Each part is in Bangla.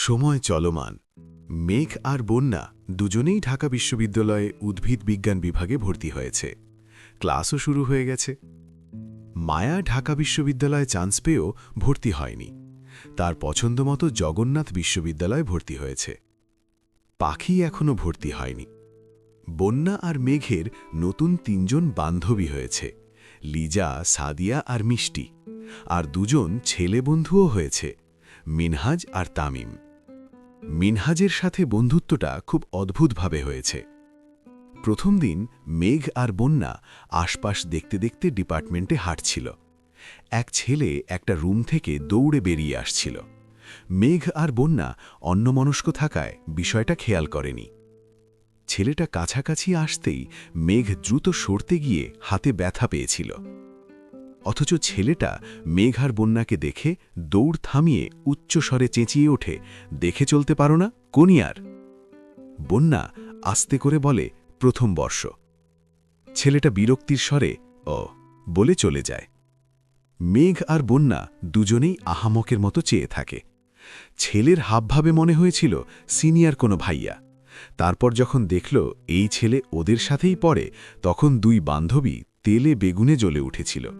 সময় চলমান। মেঘ আর বন্যা দুজনেই ঢাকা বিশ্ববিদ্যালয়ে উদ্ভিদ বিজ্ঞান বিভাগে ভর্তি হয়েছে। ক্লাসও শুরু হয়ে গেছে। মায়া ঢাকা বিশ্ববিদ্যালয়ে চান্স পেয়েও ভর্তি হয়নি। তার পছন্দমতো জগন্নাথ বিশ্ববিদ্যালয়ে ভর্তি হয়েছে। পাখি এখনও ভর্তি হয়নি। বন্যা আর মেঘের নতুন তিনজন বান্ধবী হয়েছে, লিজা, সাদিয়া আর মিষ্টি। আর দুজন ছেলে বন্ধুও হয়েছে, মিনহাজ আর তামিম। মিনহাজের সাথে বন্ধুত্বটা খুব অদ্ভুতভাবে হয়েছে। প্রথম দিন মেঘ আর বন্যা আশপাশ দেখতে দেখতে ডিপার্টমেন্টে হাঁটছিল। এক ছেলে একটা রুম থেকে দৌড়ে বেরিয়ে আসছিল। মেঘ আর বন্যা অন্যমনস্ক থাকায় বিষয়টা খেয়াল করেনি। ছেলেটা কাছাকাছি আসতেই মেঘ দ্রুত সরতে গিয়ে হাতে ব্যথা পেয়েছিল। অথচ ছেলেটা মেঘ আর বন্যাকে দেখে দৌড় থামিয়ে উচ্চস্বরে চেঁচিয়ে ওঠে, দেখে চলতে পারো না, কোনিয়ার? বন্যা আস্তে করে বলে, প্রথম বর্ষ। ছেলেটা বিরক্তির স্বরে, ও, বলে চলে যায়। মেঘ আর বন্যা দুজনেই আহামকের মতো চেয়ে থাকে। ছেলের হাবভাবে মনে হয়েছিল, সিনিয়র কোনো ভাইয়া। তারপর যখন দেখল এই ছেলে ওদের সাথেই পড়ে, তখন দুই বান্ধবী তেলে বেগুনে জ্বলে উঠেছিল।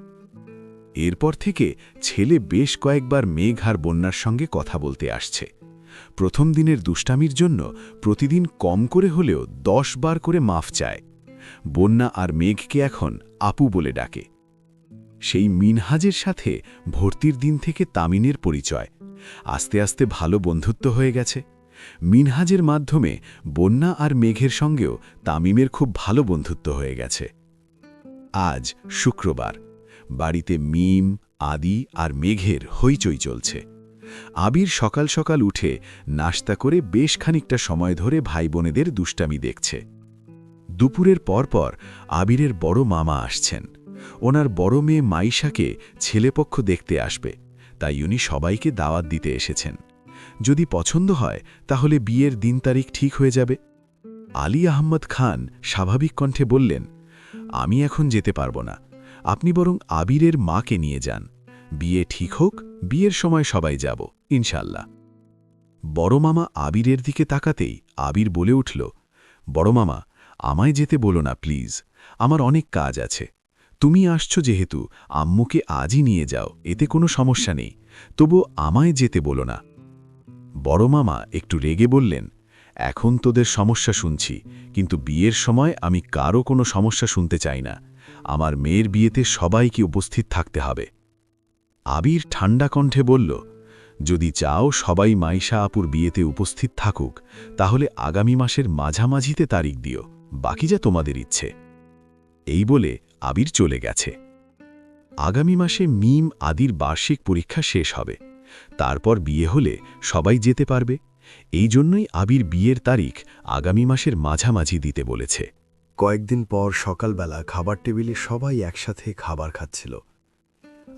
এরপর থেকে ছেলে বেশ কয়েকবার মেঘ আর বন্যার সঙ্গে কথা বলতে আসছে। প্রথম দিনের দুষ্টামির জন্য প্রতিদিন কম করে হলেও দশ বার করে মাফ চায়। বন্যা আর মেঘকে এখন আপু বলে ডাকে। সেই মিনহাজের সাথে ভর্তির দিন থেকে তামিনের পরিচয়। আস্তে আস্তে ভালো বন্ধুত্ব হয়ে গেছে। মিনহাজের মাধ্যমে বন্যা আর মেঘের সঙ্গেও তামিমের খুব ভালো বন্ধুত্ব হয়ে গেছে। আজ শুক্রবার। বাড়িতে মিম, আদি আর মেঘের হইচই চলছে। আবির সকাল সকাল উঠে নাস্তা করে বেশ খানিকটা সময় ধরে ভাই বোনেদের দুষ্টামি দেখছে। দুপুরের পরপর আবিরের বড় মামা আসছেন। ওনার বড় মেয়ে মাইশাকে ছেলেপক্ষ দেখতে আসবে, তাই উনি সবাইকে দাওয়াত দিতে এসেছেন। যদি পছন্দ হয়, তাহলে বিয়ের দিন তারিখ ঠিক হয়ে যাবে। আলী আহম্মদ খান স্বাভাবিক কণ্ঠে বললেন, আমি এখন যেতে পারব না। আপনি বরং আবিরের মাকে নিয়ে যান। বিয়ে ঠিক হোক, বিয়ের সময় সবাই যাব ইনশাল্লাহ বড় মামা আবিরের দিকে তাকাতেই আবির বলে উঠল, বড় মামা, আমায় যেতে বলো না, প্লিজ। আমার অনেক কাজ আছে। তুমি আসছো যেহেতু, আম্মুকে আজই নিয়ে যাও, এতে কোনো সমস্যা নেই। তবু আমায় যেতে বলো না। বড় মামা একটু রেগে বললেন, এখন তোদের সমস্যা শুনছি, কিন্তু বিয়ের সময় আমি কারও কোনো সমস্যা শুনতে চাই না। আমার মেয়ের বিয়েতে সবাইকে উপস্থিত থাকতে হবে। আবির ঠান্ডা কণ্ঠে বলল, যদি চাও সবাই মাইশা আপুর বিয়েতে উপস্থিত থাকুক, তাহলে আগামী মাসের মাঝামাঝিতে তারিখ দিও, বাকি যা তোমাদের ইচ্ছে। এই বলে আবির চলে গেছে। আগামী মাসে মিম আদির বার্ষিক পরীক্ষা শেষ হবে। তারপর বিয়ে হলে সবাই যেতে পারবে। এই জন্যই আবির বিয়ের তারিখ আগামী মাসের মাঝামাঝি দিতে বলেছে। কয়েকদিন পর সকালবেলা খাবার টেবিলে সবাই একসাথে খাবার খাচ্ছিল।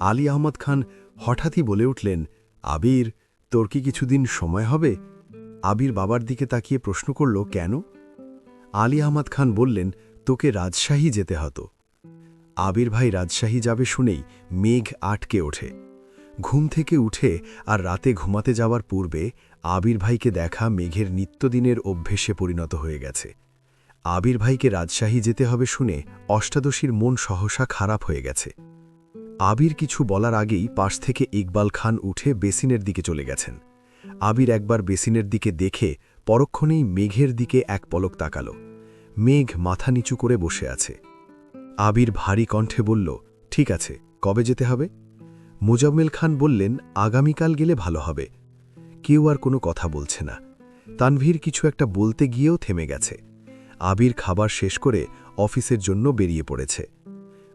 আলী আহমদ খান হঠাৎই বলে উঠলেন, আবির, তোর কি কিছুদিন সময় হবে? আবির বাবার দিকে তাকিয়ে প্রশ্ন করল, কেন? আলী আহমদ খান বললেন, তোকে রাজশাহী যেতে হতো। আবির ভাই রাজশাহী যাবে শুনেই মেঘ আটকে ওঠে। ঘুম থেকে উঠে আর রাতে ঘুমাতে যাওয়ার পূর্বে আবির ভাইকে দেখা মেঘের নিত্যদিনের অভ্যেসে পরিণত হয়ে গেছে। আবির ভাইকে রাজশাহী যেতে হবে শুনে অষ্টাদশীর মন সহসা খারাপ হয়ে গেছে। আবির কিছু বলার আগেই পাশ থেকে ইকবাল খান উঠে বেসিনের দিকে চলে গেছেন। আবির একবার বেসিনের দিকে দেখে পরক্ষণেই মেঘের দিকে এক পলক তাকাল। মেঘ মাথা নিচু করে বসে আছে। আবির ভারী কণ্ঠে বলল, ঠিক আছে, কবে যেতে হবে? মুজাম্মেল খান বললেন, আগামীকাল গেলে ভালো হবে। কেউ আর কোনো কথা বলছে না। তানভীর কিছু একটা বলতে গিয়েও থেমে গেছে। আবির খাবার শেষ করে অফিসের জন্য বেরিয়ে পড়েছে।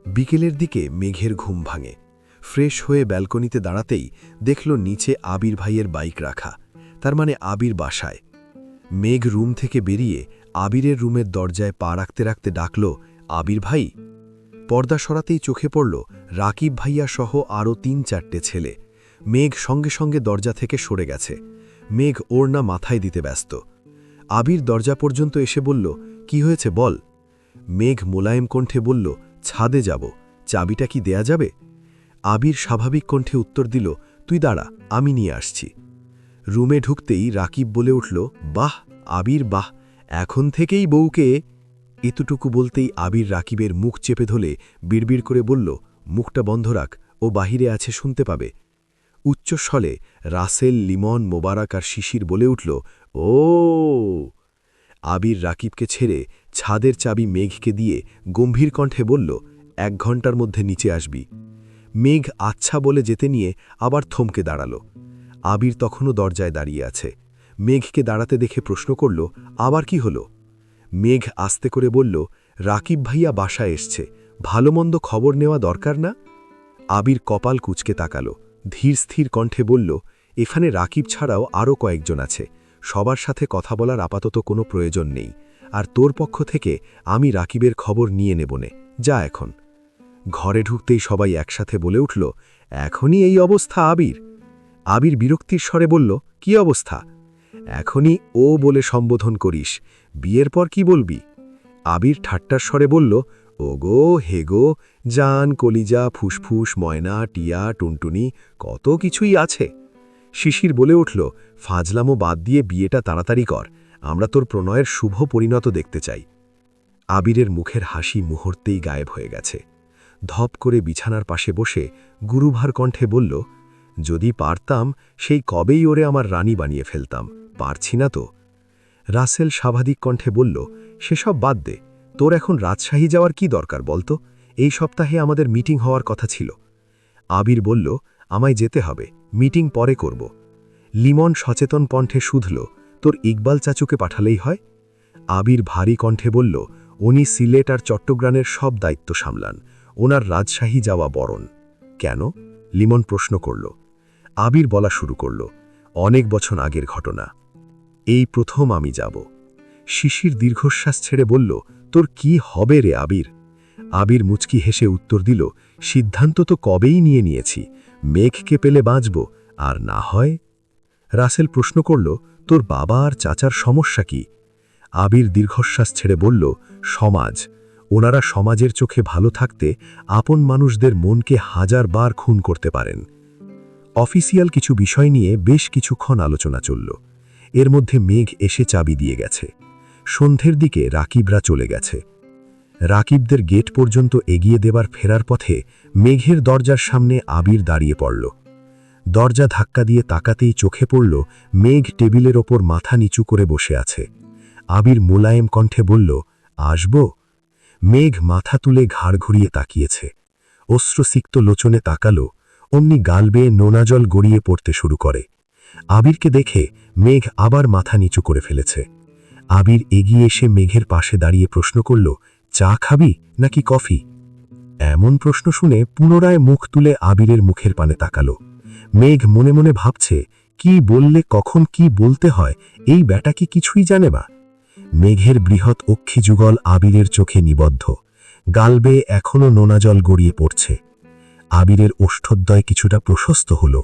বিকেলের দিকে মেঘের ঘুম ভাঙে। ফ্রেশ হয়ে ব্যালকনিতে দাঁড়াতেই দেখল নিচে আবির ভাইয়ের বাইক রাখা। তার মানে আবির বাসায়। মেঘ রুম থেকে বেরিয়ে আবিরের রুমের দরজায় পা রাখতে রাখতে ডাকল, আবির ভাই? পর্দা সরাতেই চোখে পড়ল রাকিব ভাইয়া সহ আরও তিন চারটে ছেলে। মেঘ সঙ্গে সঙ্গে দরজা থেকে সরে গেছে। মেঘ ওড়না মাথায় দিতে ব্যস্ত। আবির দরজা পর্যন্ত এসে বলল কি হয়েছে বল? মেঘ মোলায়েম কণ্ঠে বলল, ছাদে যাব, চাবিটা কি দেয়া যাবে? আবির স্বাভাবিক কণ্ঠে উত্তর দিল, তুই দাঁড়া, আমি নিয়ে আসছি। রুমে ঢুকতেই রাকিব বলে উঠল, বাহ, আবির বাহ, এখন থেকেই বউকে। এতটুকু বলতেই আবির রাকিবের মুখ চেপে ধরে বিড়বিড় করে বলল, মুখটা বন্ধ রাখ, ও বাহিরে আছে শুনতে পাবে। উচ্চস্বলে রাসেল লিমন মোবারক আর শিশির বলে উঠল ও আবির রাকিবকে ছেড়ে ছাদের চাবি মেঘকে দিয়ে গম্ভীর কণ্ঠে বলল, এক ঘণ্টার মধ্যে নিচে আসবি। মেঘ আচ্ছা বলে যেতে নিয়ে আবার থমকে দাঁড়াল। আবির তখনও দরজায় দাঁড়িয়ে আছে। মেঘকে দাঁড়াতে দেখে প্রশ্ন করল, আবার কি হলো? মেঘ আস্তে করে বলল, রাকিব ভাইয়া বাসায় এসছে। ভালোমন্দ খবর নেওয়া দরকার না? আবির কপাল কুচকে তাকালো। ধীর স্থির কণ্ঠে বলল, এখানে রাকিব ছাড়াও আরও কয়েকজন আছে। সবার সাথে কথা বলার আপাতত কোনো প্রয়োজন নেই, আর তোর পক্ষ থেকে আমি রাকিবের খবর নিয়ে নেবনে যা এখন। ঘরে ঢুকতেই সবাই একসাথে বলে উঠল, এখনই এই অবস্থা আবির। আবির বিরক্তির স্বরে বলল, কি অবস্থা? এখনই ও বলে সম্বোধন করিস, বিয়ের পর কি বলবি? আবির ঠাট্টার স্বরে বলল, ওগো হেগো জান, কলিজা, ফুসফুস, ময়না, টিয়া, টুনটুনি, কত কিছুই আছে। শিশির বলে উঠল, ফাজলামো বাদ দিয়ে বিয়েটা তাড়াতাড়ি কর, আমরা তোর প্রণয়ের শুভ পরিণত দেখতে চাই। আবিরের মুখের হাসি মুহূর্তেই গায়েব হয়ে গেছে। ধপ করে বিছানার পাশে বসে গুরুভার কণ্ঠে বলল, যদি পারতাম, সেই কবেই ওরে আমার রানী বানিয়ে ফেলতাম, পারছি না তো? রাসেল স্বাভাবিক কণ্ঠে বলল, সেসব বাদ দে, তোর এখন রাজশাহী যাওয়ার কি দরকার বলতো? এই সপ্তাহে আমাদের মিটিং হওয়ার কথা ছিল। আবির বলল আমায় যেতে হবে, মিটিং পরে করব। লিমন সচেতন কণ্ঠে শুধল, তোর ইকবাল চাচুকে পাঠালেই হয়? আবির ভারী কণ্ঠে বলল, উনি সিলেট আর চট্টগ্রামের সব দায়িত্ব সামলান, ওনার রাজশাহী যাওয়া বরণ। কেন? লিমন প্রশ্ন করল। আবির বলা শুরু করল, অনেক বছর আগের ঘটনা। এই প্রথম আমি যাব। শিশির দীর্ঘশ্বাস ছেড়ে বলল, তোর কি হবে রে আবির? আবির মুচকি হেসে উত্তর দিল, সিদ্ধান্ত তো কবেই নিয়ে নিয়েছি। মেঘকে পেলে বাঁচব, আর না হয়? রাসেল প্রশ্ন করল, তোর বাবা আর চাচার সমস্যা কি? আবির দীর্ঘশ্বাস ছেড়ে বলল, সমাজ। ওনারা সমাজের চোখে ভালো থাকতে আপন মানুষদের মনকে হাজার বার খুন করতে পারেন। অফিসিয়াল কিছু বিষয় নিয়ে বেশ কিছুক্ষণ আলোচনা চলল। এর মধ্যে মেঘ এসে চাবি দিয়ে গেছে। সন্ধ্যের দিকে রাকিবরা চলে গেছে। রাকিবদের গেট পর্যন্ত এগিয়ে দেবার ফেরার পথে মেঘের দরজার সামনে আবির দাঁড়িয়ে পড়ল। দরজা ধাক্কা দিয়ে তাকাতেই চোখে পড়ল, মেঘ টেবিলের ওপর মাথা নিচু করে বসে আছে। আবির মোলায়েম কণ্ঠে বলল, আসব? মেঘ মাথা তুলে ঘাড় ঘুরিয়ে তাকিয়েছে। অশ্রসিক্ত লোচনে তাকালো, অমনি গাল বেয়ে নোনা জল গড়িয়ে পড়তে শুরু করে। আবিরকে দেখে মেঘ আবার মাথা নিচু করে ফেলেছে। আবির এগিয়ে এসে মেঘের পাশে দাঁড়িয়ে প্রশ্ন করল চা খাবি নাকি কফি? এমন প্রশ্ন শুনে পুনরায় মুখ তুলে আবিরের মুখের পানে তাকালো। মেঘ মনে মনে ভাবছে, কি বললে, কখন কি বলতে হয়, এই ব্যাটা কি কিছুই জানে বা? মেঘের বৃহৎ অক্ষি যুগল আবিরের চোখে নিবদ্ধ। গালবে এখনও নোনা জল গড়িয়ে পড়ছে। আবিরের ওষ্ঠদ্বয় কিছুটা প্রশস্ত হল।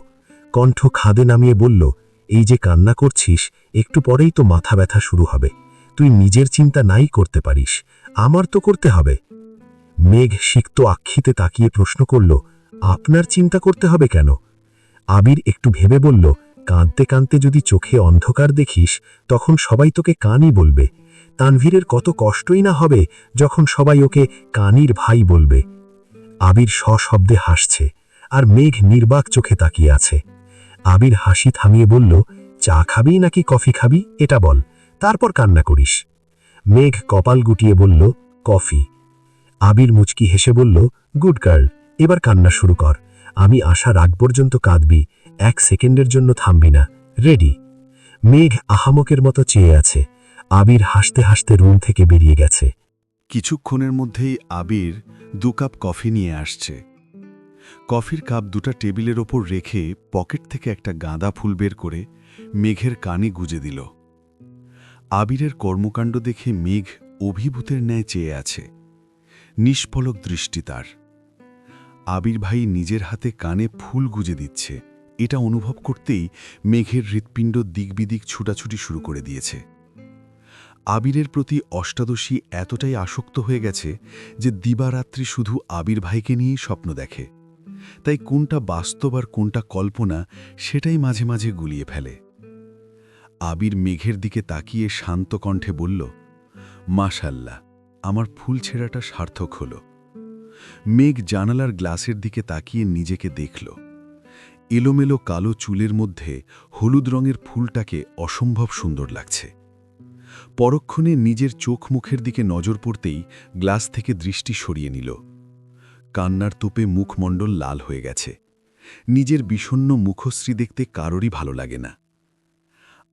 কণ্ঠ খাদে নামিয়ে বলল, এই যে কান্না করছিস, একটু পরেই তো মাথা ব্যথা শুরু হবে। তুই নিজের চিন্তা নাই করতে পারিস। আমার তো করতে হবে। মেঘ সিক্ত আক্ষিতে তাকিয়ে প্রশ্ন করল, আপনার চিন্তা করতে হবে কেন? আবির একটু ভেবে বলল, কাঁদতে কাঁদতে যদি চোখে অন্ধকার দেখিস, তখন সবাই তোকে কানই বলবে। তানভীরের কত কষ্টই না হবে যখন সবাই ওকে কানির ভাই বলবে। আবির সশব্দে হাসছে, আর মেঘ নির্বাক চোখে তাকিয়ে আছে। আবির হাসি থামিয়ে বলল, চা খাবি নাকি কফি খাবি? এটা বল, তারপর কান্না করিস। মেঘ কপাল গুটিয়ে বলল, কফি। আবির মুচকি হেসে বলল, গুড গার্ল, এবার কান্না শুরু কর। আমি আসার আগ পর্যন্ত কাঁদবি, এক সেকেন্ডের জন্য থামবি না। রেডি। মেঘ আহামকের মতো চেয়ে আছে। আবির হাসতে হাসতে রুম থেকে বেরিয়ে গেছে। কিছুক্ষণের মধ্যেই আবির দু কাপ কফি নিয়ে আসছে। কফির কাপ দুটা টেবিলের ওপর রেখে পকেট থেকে একটা গাঁদা ফুল বের করে মেঘের কানে গুজে দিল। আবিরের কর্মকাণ্ড দেখে মেঘ অভিভূতের ন্যায় চেয়ে আছে। নিষ্ফলক দৃষ্টি তার। আবির ভাই নিজের হাতে কানে ফুল গুজে দিচ্ছে। এটা অনুভব করতেই মেঘের হৃৎপিণ্ড দিকবিদিক ছুটাছুটি শুরু করে দিয়েছে। আবিরের প্রতি অষ্টাদশী এতটাই আসক্ত হয়ে গেছে যে দিবারাত্রি শুধু আবির ভাইকে নিয়েই স্বপ্ন দেখে। তাই কোনটা বাস্তব আর কোনটা কল্পনা সেটাই মাঝে মাঝে গুলিয়ে ফেলে। আবির মেঘের দিকে তাকিয়ে শান্ত কণ্ঠে বলল, মাশাল্লাহ, আমার ফুল ছেঁড়াটা সার্থক হল। মেঘ জানালার গ্লাসের দিকে তাকিয়ে নিজেকে দেখল। এলোমেলো কালো চুলের মধ্যে হলুদ রঙের ফুলটাকে অসম্ভব সুন্দর লাগছে। পরক্ষণে নিজের চোখ মুখের দিকে নজর পড়তেই গ্লাস থেকে দৃষ্টি সরিয়ে নিল। কান্নার তোপে মুখমণ্ডল লাল হয়ে গেছে। নিজের বিষণ্ন মুখশ্রী দেখতে কারোরই ভালো লাগে না।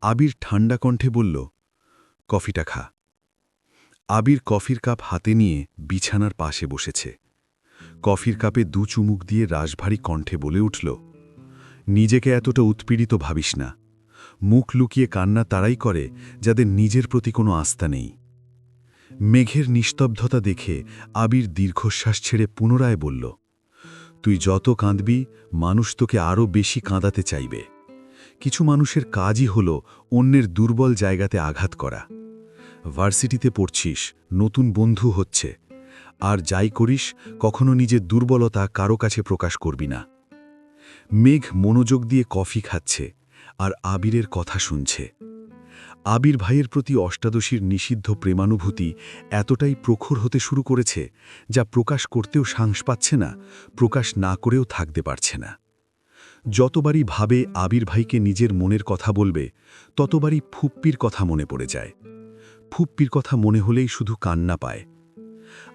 আবির ঠান্ডা কণ্ঠে বলল, কফিটা খা। আবির কফির কাপ হাতে নিয়ে বিছানার পাশে বসেছে। কফির কাপে দু চুমুক দিয়ে রাশভারী কণ্ঠে বলে উঠল, নিজেকে এতটা উৎপীড়িত ভাবিস না। মুখ লুকিয়ে কান্না তারাই করে যাদের নিজের প্রতি কোনো আস্থা নেই। মেঘের নিস্তব্ধতা দেখে আবির দীর্ঘশ্বাস ছেড়ে পুনরায় বলল, তুই যত কাঁদবি, মানুষ তোকে আরও বেশি কাঁদাতে চাইবে। কিছু মানুষের কাজই হল অন্যের দুর্বল জায়গাতে আঘাত করা। ভার্সিটিতে পড়ছিস, নতুন বন্ধু হচ্ছে। আর যাই করিস, কখনো নিজের দুর্বলতা কারও কাছে প্রকাশ করবি না। মেঘ মনোযোগ দিয়ে কফি খাচ্ছে আর আবিরের কথা শুনছে। আবির ভাইয়ের প্রতি অষ্টাদশীর নিষিদ্ধ প্রেমানুভূতি এতটাই প্রখর হতে শুরু করেছে যা প্রকাশ করতেও সাংস পাচ্ছে না, প্রকাশ না করেও থাকতে পারছে না। যতবারই ভাবে আবির ভাইকে নিজের মনের কথা বলবে, ততবারই ফুপ্পির কথা মনে পড়ে যায়। ফুপ্পির কথা মনে হলেই শুধু কান্না পায়।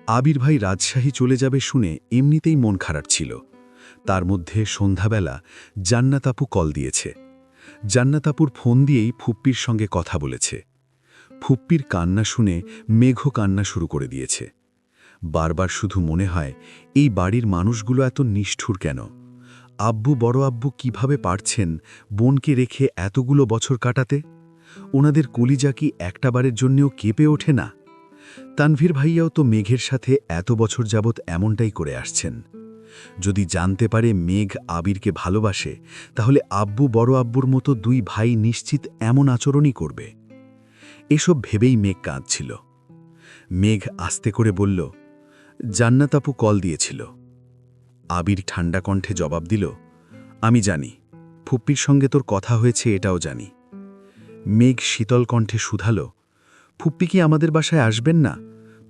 আবির ভাই রাজশাহী চলে যাবে শুনে এমনিতেই মন খারাপ ছিল। তার মধ্যে সন্ধ্যাবেলা জান্নাতাপু কল দিয়েছে। জান্নাতাপুর ফোন দিয়েই ফুপ্পির সঙ্গে কথা বলেছে। ফুপ্পির কান্না শুনে মেঘ কান্না শুরু করে দিয়েছে। বারবার শুধু মনে হয়, এই বাড়ির মানুষগুলো এত নিষ্ঠুর কেন? আব্বু বড় আব্বু কীভাবে পারছেন বোনকে রেখে এতগুলো বছর কাটাতে? ওনাদের কলিজা কি একটাবারের জন্যেও কেঁপে ওঠে না? তানভীর ভাইয়াও তো মেঘের সাথে এত বছর যাবৎ এমনটাই করে আসছেন। যদি জানতে পারে মেঘ আবিরকে ভালোবাসে, তাহলে আব্বু বড় আব্বুর মতো দুই ভাই নিশ্চিত এমন আচরণই করবে। এসব ভেবেই মেঘ কাঁদছিল। মেঘ আস্তে করে বলল জান্নাতাপু কল দিয়েছিল। আবির ঠান্ডা কণ্ঠে জবাব দিল, আমি জানি। ফুপ্পির সঙ্গে তোর কথা হয়েছে এটাও জানি। মেঘ শীতল কণ্ঠে শুধাল, ফুপ্পি কি আমাদের বাসায় আসবেন না?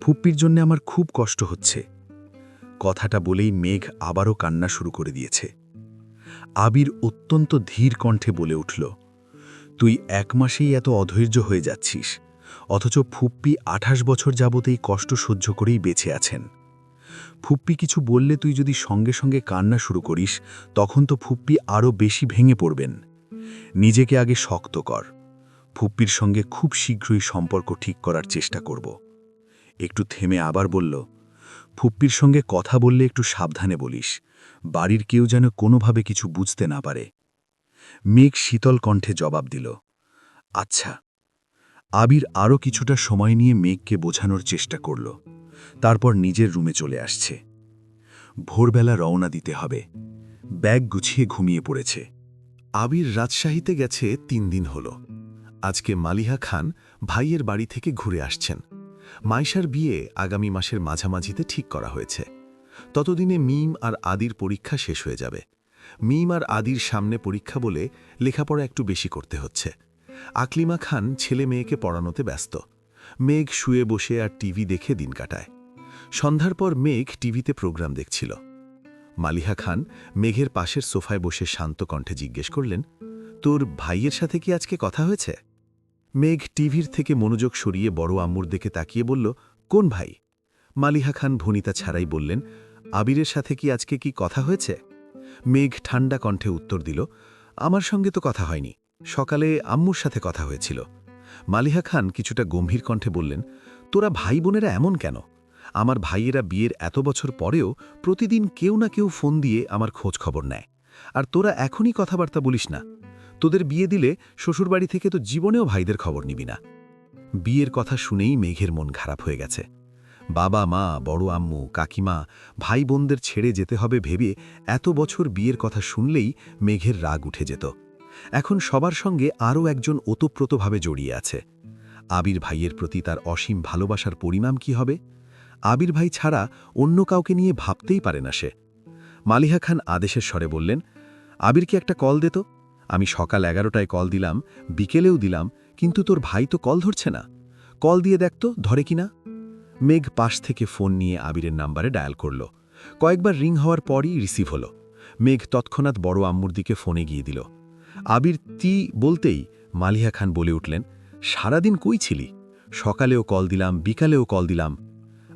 ফুপ্পির জন্য আমার খুব কষ্ট হচ্ছে। কথাটা বলেই মেঘ আবারও কান্না শুরু করে দিয়েছে। আবির অত্যন্ত ধীর কণ্ঠে বলে উঠল, তুই এক মাসেই এত অধৈর্য হয়ে যাচ্ছিস, অথচ ফুপ্পি আঠাশ বছর যাবত এই কষ্ট সহ্য করেই বেঁচে আছেন। ফুপ্পি কিছু বললে তুই যদি সঙ্গে সঙ্গে কান্না শুরু করিস, তখন তো ফুপ্পি আরও বেশি ভেঙে পড়বেন। নিজেকে আগে শক্ত কর। ফুপ্পির সঙ্গে খুব শীঘ্রই সম্পর্ক ঠিক করার চেষ্টা করব। একটু থেমে আবার বলল, ফুপ্পির সঙ্গে কথা বললে একটু সাবধানে বলিস। বাড়ির কেউ যেন কোনোভাবে কিছু বুঝতে না পারে। মেঘ শীতল কণ্ঠে জবাব দিল আচ্ছা। আবির আরও কিছুটা সময় নিয়ে মেঘকে বোঝানোর চেষ্টা করল। তারপর নিজের রুমে চলে আসছে। ভোরবেলা রওনা দিতে হবে। ব্যাগ গুছিয়ে ঘুমিয়ে পড়েছে। আবির রাজশাহীতে গেছে তিন দিন হল। আজকে মালিহা খান ভাইয়ের বাড়ি থেকে ঘুরে আসছেন। মাইশার বিয়ে আগামী মাসের মাঝামাঝিতে ঠিক করা হয়েছে। ততদিনে মিম আর আদির পরীক্ষা শেষ হয়ে যাবে। মিম আর আদির সামনে পরীক্ষা বলে লেখাপড়া একটু বেশি করতে হচ্ছে। আকলিমা খান ছেলে মেয়েকে পড়ানোতে ব্যস্ত। মেঘ শুয়ে বসে আর টিভি দেখে দিন কাটায়। সন্ধ্যার পর মেঘ টিভিতে প্রোগ্রাম দেখছিল। মালিহা খান মেঘের পাশের সোফায় বসে শান্ত কণ্ঠে জিজ্ঞেস করলেন, তোর ভাইয়ের সাথে কি আজকে কথা হয়েছে? মেঘ টিভির থেকে মনোযোগ সরিয়ে বড় আম্মুর দিকে তাকিয়ে বলল, কোন ভাই? মালিহা খান ভনিতা ছাড়াই বললেন, আবিরের সাথে কি আজকে কি কথা হয়েছে? মেঘ ঠান্ডা কণ্ঠে উত্তর দিল, আমার সঙ্গে তো কথা হয়নি। সকালে আম্মুর সাথে কথা হয়েছিল। মালিহা খান কিছুটা গম্ভীর কণ্ঠে বললেন, তোরা ভাই বোনেরা এমন কেন? আমার ভাইয়েরা বিয়ের এত বছর পরেও প্রতিদিন কেউ না কেউ ফোন দিয়ে আমার খোঁজ খবর নেয়। আর তোরা এখনই কথাবার্তা বলিস না। তোদের বিয়ে দিলে শ্বশুরবাড়ি থেকে তো জীবনেও ভাইদের খবর নিবি না। বিয়ের কথা শুনেই মেঘের মন খারাপ হয়ে গেছে। বাবা মা, বড় আম্মু, কাকিমা, ভাই বোনদের ছেড়ে যেতে হবে ভেবে এত বছর বিয়ের কথা শুনলেই মেঘের রাগ উঠে যেত। এখন সবার সঙ্গে আরও একজন ওতপ্রোতভাবে জড়িয়ে আছে। আবির ভাইয়ের প্রতি তার অসীম ভালোবাসার পরিমাণ কি হবে? আবির ভাই ছাড়া অন্য কাউকে নিয়ে ভাবতেই পারে না সে। মালিহা খান আদেশের স্বরে বললেন, আবিরকে একটা কল দে তো। আমি সকাল এগারোটায় কল দিলাম, বিকেলেও দিলাম, কিন্তু তোর ভাই তো কল ধরছে না। কল দিয়ে দেখ তো, ধরে কিনা মেঘ পাশ থেকে ফোন নিয়ে আবিরের নাম্বারে ডায়াল করল। কয়েকবার রিং হওয়ার পরই রিসিভ হলো। মেঘ তৎক্ষণাৎ বড় আম্মুর দিকে ফোনে গিয়ে দিল। আবির তি বলতেই মালিহা খান বলে উঠলেন, সারাদিন কই ছিলি? সকালেও কল দিলাম, বিকালেও কল দিলাম।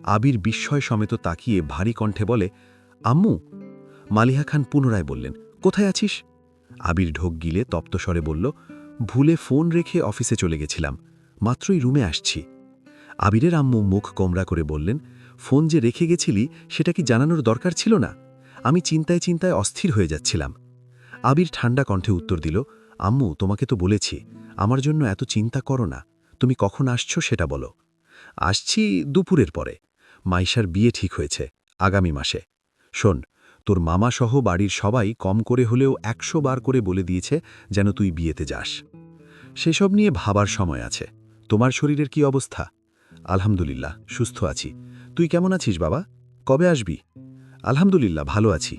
আবির বিস্ময় সমেত তাকিয়ে ভারী কণ্ঠে বলে, আম্মু। মালিহা খান পুনরায় বললেন, কোথায় আছিস? আবির ঢোক গিলে তপ্তস্বরে বলল, ভুলে ফোন রেখে অফিসে চলে গেছিলাম, মাত্রই রুমে আসছি। আবিরের আম্মু মুখ কোমরা করে বললেন, ফোন যে রেখে গেছিলি, সেটা কি জানানোর দরকার ছিল না? আমি চিন্তায় চিন্তায় অস্থির হয়ে যাচ্ছিলাম। আবির ঠান্ডা কণ্ঠে উত্তর দিল, আম্মু, তোমাকে তো বলেছি, আমার জন্য এত চিন্তা করো না, তুমি কখন আসছো সেটা বলো। আসছি দুপুরের পরে, মাইশার বিয়ে ঠিক হয়েছে, আগামী মাসে। শোন, তোর মামাসহ বাড়ির সবাই কম করে হলেও একশো বার করে বলে দিয়েছে যেন তুই বিয়েতে যাস। সেসব নিয়ে ভাবার সময় আছে, তোমার শরীরের কি অবস্থা? আলহামদুলিল্লাহ, সুস্থ আছি। তুই কেমন আছিস বাবা? কবে আসবি? আলহামদুলিল্লাহ, ভালো আছি।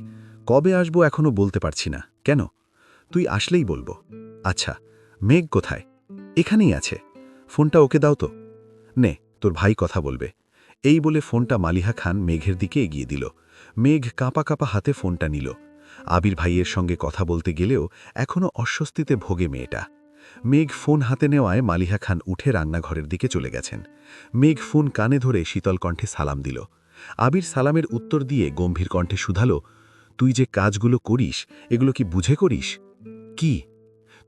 কবে আসব এখনও বলতে পারছি না। কেন? তুই আসলেই বলব। আচ্ছা মেঘ কোথায়? এখানেই আছে। ফোনটা ওকে দাও তো। নে, তোর ভাই কথা বলবে। এই বলে ফোনটা মালিহা খান মেঘের দিকে এগিয়ে দিল। মেঘ কাঁপা কাঁপা হাতে ফোনটা নিল। আবির ভাইয়ের সঙ্গে কথা বলতে গেলেও এখনও অস্বস্তিতে ভোগে মেয়েটা। মেঘ ফোন হাতে নেওয়ায় মালিহা খান উঠে রান্নাঘরের দিকে চলে গেছেন। মেঘ ফোন কানে ধরে শীতল কণ্ঠে সালাম দিল। আবির সালামের উত্তর দিয়ে গম্ভীর কণ্ঠে শুধালো তুই যে কাজগুলো করিস, এগুলো কি বুঝে করিস? কি?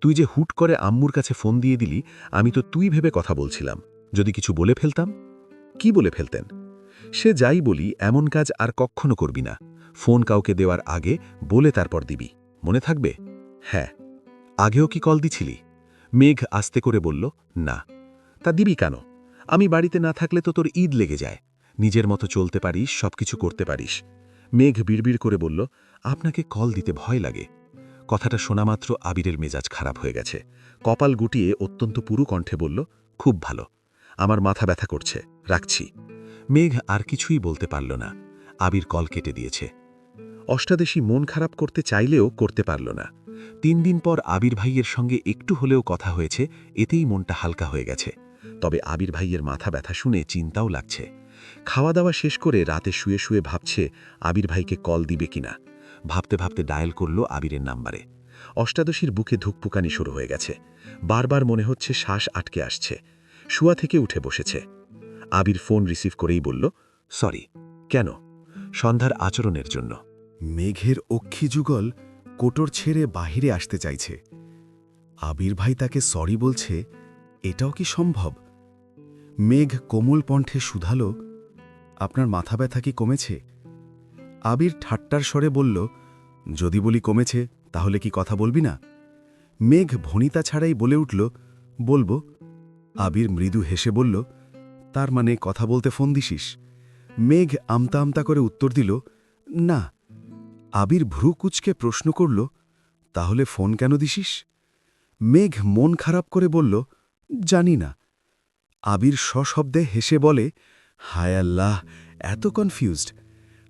তুই যে হুট করে আম্মুর কাছে ফোন দিয়ে দিলি, আমি তো তুই ভেবে কথা বলছিলাম। যদি কিছু বলে ফেলতাম? কি বলে ফেলতেন? সে যাই বলি, এমন কাজ আর কখনো করবি না। ফোন কাউকে দেওয়ার আগে বলে তারপর দিবি। মনে থাকবে? হ্যাঁ। আগেও কি কল দিছিলি? মেঘ আস্তে করে বলল, না। তা দিবি কেন? আমি বাড়িতে না থাকলে তো তোর ঈদ লেগে যায়। নিজের মতো চলতে পারিস, সবকিছু করতে পারিস। মেঘ বিড়বিড় করে বলল আপনাকে কল দিতে ভয় লাগে। কথাটা শোনামাত্র আবিরের মেজাজ খারাপ হয়ে গেছে। কপাল গুটিয়ে অত্যন্ত পুরু কণ্ঠে বলল, খুব ভালো। আমার মাথা ব্যথা করছে। রাখছি। মেঘ আর কিছুই বলতে পারল না। আবির কল কেটে দিয়েছে। অষ্টাদেশী মন খারাপ করতে চাইলেও করতে পারল না। তিন দিন পর আবির ভাইয়ের সঙ্গে একটু হলেও কথা হয়েছে, এতেই মনটা হালকা হয়ে গেছে। তবে আবির ভাইয়ের মাথা ব্যথা শুনে চিন্তাও লাগছে। খাওয়া দাওয়া শেষ করে রাতে শুয়ে শুয়ে ভাবছে, আবির ভাইকে কল দিবে কিনা। ভাবতে ভাবতে ডায়াল করল আবিরের নাম্বারে। অষ্টাদশীর বুকে ধুকপুকানি শুরু হয়ে গেছে। বারবার মনে হচ্ছে শ্বাস আটকে আসছে। শুয়া থেকে উঠে বসেছে। আবির ফোন রিসিভ করেই বলল, সরি, কেন? সন্ধ্যার আচরণের জন্য। মেঘের অক্ষি যুগল কোটর ছেড়ে বাহিরে আসতে চাইছে। আবির ভাই তাকে সরি বলছে, এটাও কি সম্ভব? মেঘ কোমল কণ্ঠে শুধালো, আপনার মাথা ব্যথা কি কমেছে? আবির ঠাট্টার স্বরে বলল, যদি বলি কমেছে, তাহলে কি কথা বলবি না? মেঘ ভনিতা ছাড়াই বলে উঠল, বলব। আবির মৃদু হেসে বলল, তার মানে কথা বলতে ফোন দিসিস? মেঘ আমতা আমতা করে উত্তর দিল, না। আবির ভ্রু কুচকে প্রশ্ন করল, তাহলে ফোন কেন দিসিস? মেঘ মন খারাপ করে বলল, জানি না। আবির সশব্দে হেসে বলে, হায় আল্লাহ, এত কনফিউজড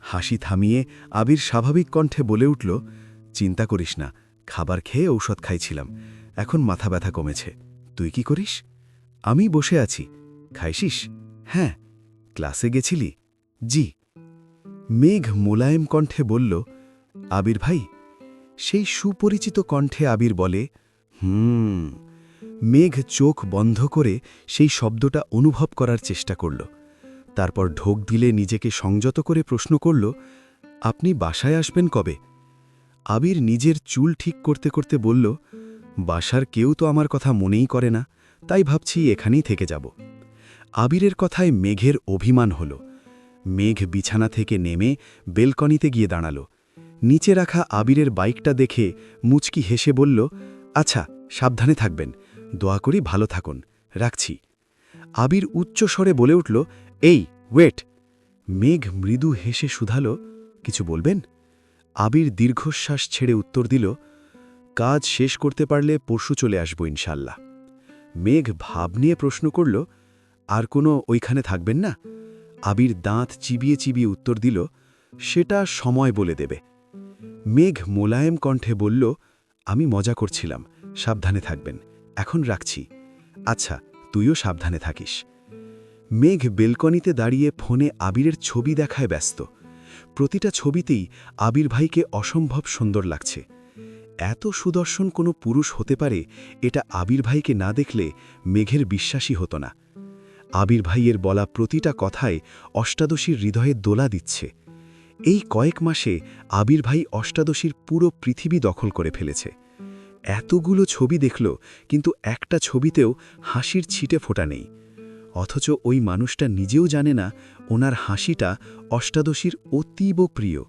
হাসি থামিয়ে আবির স্বাভাবিক কণ্ঠে বলে উঠল, চিন্তা করিস না, খাবার খেয়ে ঔষধ খাইছিলাম, এখন মাথা ব্যথা কমেছে। তুই কি করিস? আমি বসে আছি। খাইছিস হ্যাঁ। ক্লাসে গেছিলি? জি। মেঘ মোলায়েম কণ্ঠে বলল, আবির ভাই, সেই সুপরিচিত কণ্ঠে আবির বলে, হুম। মেঘ চোখ বন্ধ করে সেই শব্দটা অনুভব করার চেষ্টা করল। তারপর ঢোক দিলে নিজেকে সংযত করে প্রশ্ন করল, আপনি বাসায় আসবেন কবে? আবির নিজের চুল ঠিক করতে করতে বলল, বাসার কেউ তো আমার কথা মনেই করে না, তাই ভাবছি এখানেই থেকে যাব। আবিরের কথায় মেঘের অভিমান হল। মেঘ বিছানা থেকে নেমে বেলকনিতে গিয়ে দাঁড়াল। নিচে রাখা আবিরের বাইকটা দেখে মুচকি হেসে বলল আচ্ছা সাবধানে থাকবেন, দোয়া করি ভালো থাকুন, রাখছি। আবির উচ্চ স্বরে বলে উঠল এই ওয়েট মেঘ মৃদু হেসে শুধাল, কিছু বলবেন? আবির দীর্ঘশ্বাস ছেড়ে উত্তর দিল, কাজ শেষ করতে পারলে পরশু চলে আসব ইনশাল্লাহ। মেঘ ভাব নিয়ে প্রশ্ন করল, আর কোনো ওইখানে থাকবেন না? আবির দাঁত চিবিয়ে চিবিয়ে উত্তর দিল, সেটা সময় বলে দেবে। মেঘ মোলায়েম কণ্ঠে বলল, আমি মজা করছিলাম, সাবধানে থাকবেন, এখন রাখছি। আচ্ছা তুইও সাবধানে থাকিস। মেঘ বেলকনিতে দাঁড়িয়ে ফোনে আবিরের ছবি দেখায় ব্যস্ত। প্রতিটা ছবিতেই আবির ভাইকে অসম্ভব সুন্দর লাগছে। এত সুদর্শন কোনো পুরুষ হতে পারে, এটা আবির ভাইকে না দেখলে মেঘের বিশ্বাসই হতো না। আবির ভাইয়ের বলা প্রতিটা কথায় অষ্টাদশীর হৃদয়ে দোলা দিচ্ছে। এই কয়েক মাসে আবির ভাই অষ্টাদশীর পুরো পৃথিবী দখল করে ফেলেছে। এতগুলো ছবি দেখল, কিন্তু একটা ছবিতেও হাসির ছিটে ফোটা নেই। অথচ ওই মানুষটা নিজেও জানে না ওনার হাসিটা অষ্টাদশীর অতীব প্রিয়।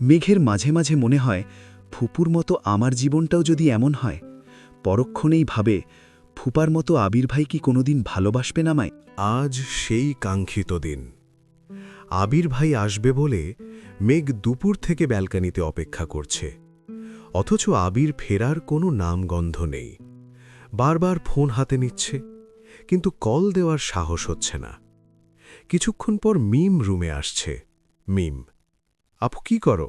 মেঘের মাঝে মাঝে মনে হয়, ফুপুর মতো আমার জীবনটাও যদি এমন হয়, পরক্ষণেই ভাবে, ফুপার মতো আবির ভাই কি কোনোদিন ভালোবাসবেন আমায়? আজ সেই কাঙ্ক্ষিত দিন। আবির ভাই আসবে বলে মেঘ দুপুর থেকে ব্যালকানিতে অপেক্ষা করছে। অথচ আবির ফেরার কোনো নামগন্ধ নেই। বারবার ফোন হাতে নিচ্ছে। কিন্তু কল দেওয়ার সাহস হচ্ছে না। কিছুক্ষণ পর মিম রুমে আসছে। মিম, আপু কি করো?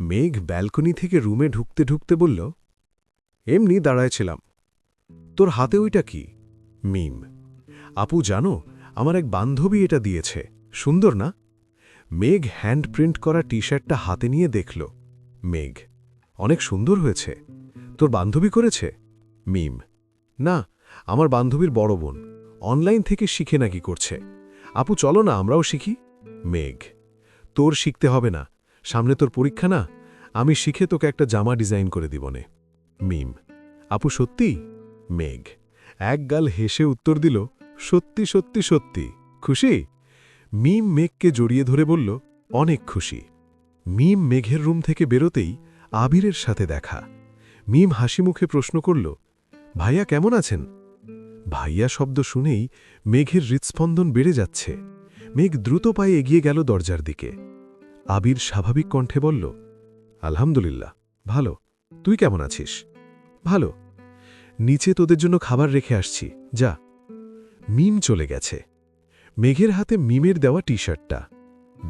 মেঘ ব্যালকনি থেকে রুমে ঢুকতে ঢুকতে বলল, এমনি দাঁড়ায়ছিলাম তোর হাতে ওইটা কি? মিম, আপু জানো, আমার এক বান্ধবী এটা দিয়েছে। সুন্দর না? মেঘ হ্যান্ড প্রিন্ট করা টি শার্টটা হাতে নিয়ে দেখল। মেঘ, অনেক সুন্দর হয়েছে। তোর বান্ধবী করেছে? মিম, না আমার বান্ধবীর বড় বোন। অনলাইন থেকে শিখে নাকি করছে? আপু, চলো না, আমরাও শিখি। মেঘ, তোর শিখতে হবে না। সামনে তোর পরীক্ষা না? আমি শিখে তোকে একটা জামা ডিজাইন করে দিবনে মিম, আপু, সত্যি? মেঘ, এক গাল হেসে উত্তর দিল, সত্যি সত্যি সত্যি। খুশি? মিম মেঘকে জড়িয়ে ধরে বলল, অনেক খুশি। মিম মেঘের রুম থেকে বেরোতেই আবিরের সাথে দেখা। মিম হাসি মুখে প্রশ্ন করল, ভাইয়া কেমন আছেন? ভাইয়া শব্দ শুনেই মেঘের হৃৎস্পন্দন বেড়ে যাচ্ছে। মেঘ দ্রুত পায়ে এগিয়ে গেল দরজার দিকে। আবির স্বাভাবিক কণ্ঠে বলল, আলহামদুলিল্লাহ, ভালো। তুই কেমন আছিস? ভালো। নিচে তোদের জন্য খাবার রেখে আসছি। যা। মিম চলে গেছে। মেঘের হাতে মিমের দেওয়া টি শার্টটা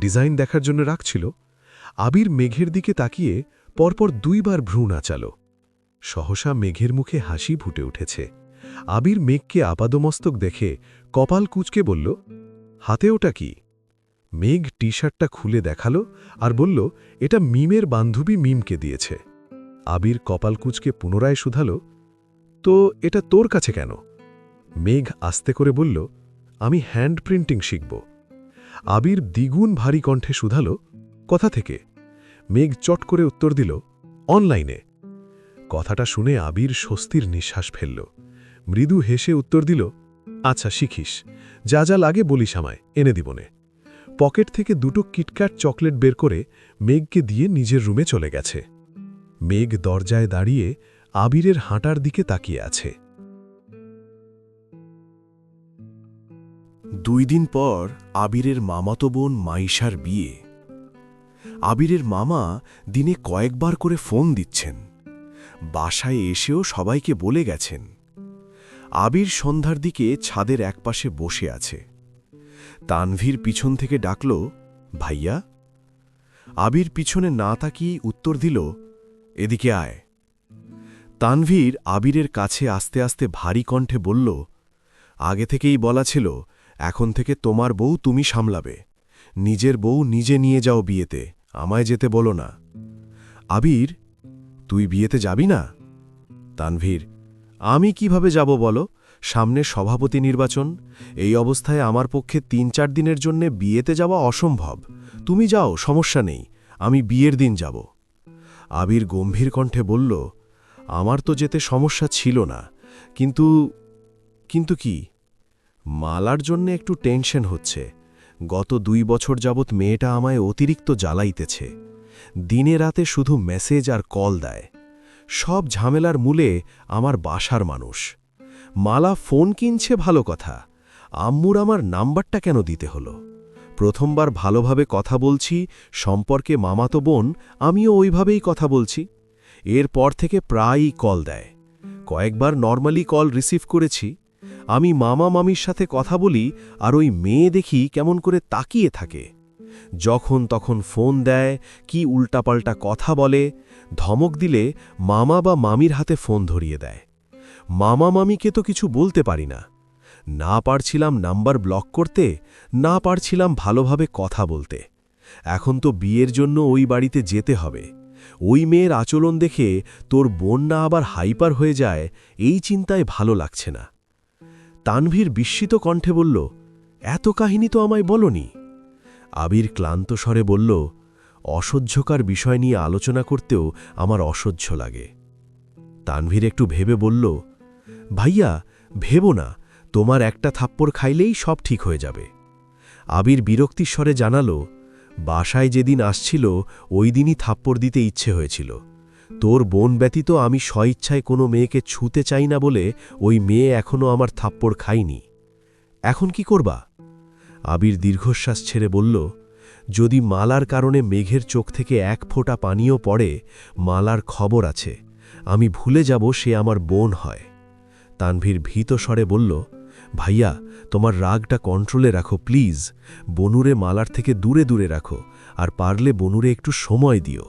ডিজাইন দেখার জন্য রাখছিল আবির মেঘের দিকে তাকিয়ে পরপর দুইবার ভ্রু নাচাল সহসা মেঘের মুখে হাসি ফুটে উঠেছে। আবির মেঘকে আপাদমস্তক দেখে কপাল কুচকে বলল, হাতে ওটা কি? মেঘ টি শার্টটা খুলে দেখাল আর বলল, এটা মিমের বান্ধবী মিমকে দিয়েছে। আবির কপাল কুচকে পুনরায় শুধালো, তো এটা তোর কাছে কেন? মেঘ আস্তে করে বলল, আমি হ্যান্ড প্রিন্টিং শিখব। আবির দ্বিগুণ ভারী কণ্ঠে শুধালো, কথা থেকে? মেঘ চট করে উত্তর দিল, অনলাইনে। কথাটা শুনে আবির স্বস্তির নিঃশ্বাস ফেলল। মৃদু হেসে উত্তর দিল আচ্ছা শিখিস। যা যা লাগে বলিস আমায়, এনে দিবনে পকেট থেকে দুটো কিটক্যাট চকলেট বের করে মেঘকে দিয়ে নিজের রুমে চলে গেছে। মেঘ দরজায় দাঁড়িয়ে আবিরের হাঁটার দিকে তাকিয়ে আছে। দুই দিন পর আবিরের মামাতো বোন মাইশার বিয়ে। আবিরের মামা দিনে কয়েকবার করে ফোন দিচ্ছেন। বাসায় এসেও সবাইকে বলে গেছেন। আবির সন্ধ্যার দিকে ছাদের একপাশে বসে আছে। তানভীর পিছন থেকে ডাকল, ভাইয়া? আবির পিছনে না তাকিয়ে উত্তর দিল, এদিকে আয়। তানভীর আবিরের কাছে আস্তে আস্তে ভারী কণ্ঠে বলল, আগে থেকেই বলা ছিল, এখন থেকে তোমার বউ তুমি সামলাবে। নিজের বউ নিজে নিয়ে যাও বিয়েতে, আমায় যেতে বলো না। আবির, তুই বিয়েতে যাবি না? তানভীর আমি কীভাবে যাব বলো? সামনে সভাপতি নির্বাচন। এই অবস্থায় আমার পক্ষে তিন চার দিনের জন্য বিয়েতে যাওয়া অসম্ভব। তুমি যাও, সমস্যা নেই। আমি বিয়ের দিন যাব। আবির গম্ভীর কণ্ঠে বলল, আমার তো যেতে সমস্যা ছিল না। কিন্তু কিন্তু কি? মালার জন্য একটু টেনশন হচ্ছে। গত দুই বছর যাবৎ মেয়েটা আমায় অতিরিক্ত জ্বালাইতেছে। দিনে রাতে শুধু মেসেজ আর কল দেয়। সব ঝামেলার মূলে আমার বাসার মানুষ। মালা ফোন কিনছে ভালো কথা। আম্মুর আমার নাম্বারটা কেন দিতে হলো? প্রথমবার ভালোভাবে কথা বলছি, সম্পর্কে মামাতো বোন, আমিও ওইভাবেই কথা বলছি। এরপর থেকে প্রায়ই কল দেয়। কয়েকবার নর্মালি কল রিসিভ করেছি। আমি মামা মামির সাথে কথা বলি আর ওই মেয়ে দেখি কেমন করে তাকিয়ে থাকে। যখন তখন ফোন দেয়, কি উল্টাপাল্টা কথা বলে, ধমক দিলে মামা বা মামির হাতে ফোন ধরিয়ে দেয়। মামা মামিকে তো কিছু বলতে পারি না। না পারছিলাম নাম্বার ব্লক করতে, না পারছিলাম ভালোভাবে কথা বলতে। এখন তো বিয়ের জন্য ওই বাড়িতে যেতে হবে। ওই মেয়ের আচরণ দেখে তোর বোন না আবার হাইপার হয়ে যায়, এই চিন্তায় ভালো লাগছে না। তানভীর বিস্মিত কণ্ঠে বলল, এত কাহিনী তো আমায় বলনি। আবির ক্লান্ত স্বরে বলল, অসহ্যকার বিষয় নিয়ে আলোচনা করতেও আমার অসহ্য লাগে। তানভীর একটু ভেবে বলল, ভাইয়া, ভেবো না, তোমার একটা থাপ্পড় খাইলেই সব ঠিক হয়ে যাবে। আবির বিরক্তির স্বরে জানালো, বাসায় যেদিন আসছিল, ওই দিনই থাপ্পড় দিতে ইচ্ছে হয়েছিল। তোর বোন ব্যতীত আমি স্বইচ্ছায় কোনো মেয়েকে ছুতে চাই না বলে ওই মেয়ে এখনও আমার থাপ্পড় খাইনি। এখন কি করবা? আবির দীর্ঘশ্বাস ছেড়ে বলল, যদি মালার কারণে মেঘের চোখ থেকে এক ফোঁটা পানীয় পড়ে, মালার খবর আছে। আমি ভুলে যাব সে আমার বোন হয়। তানভীর ভীত স্বরে বলল, ভাইয়া, তোমার রাগটা কন্ট্রোলে রাখো, প্লিজ। বনুরে মালার থেকে দূরে দূরে রাখো, আর পারলে বনুরে একটু সময় দিও।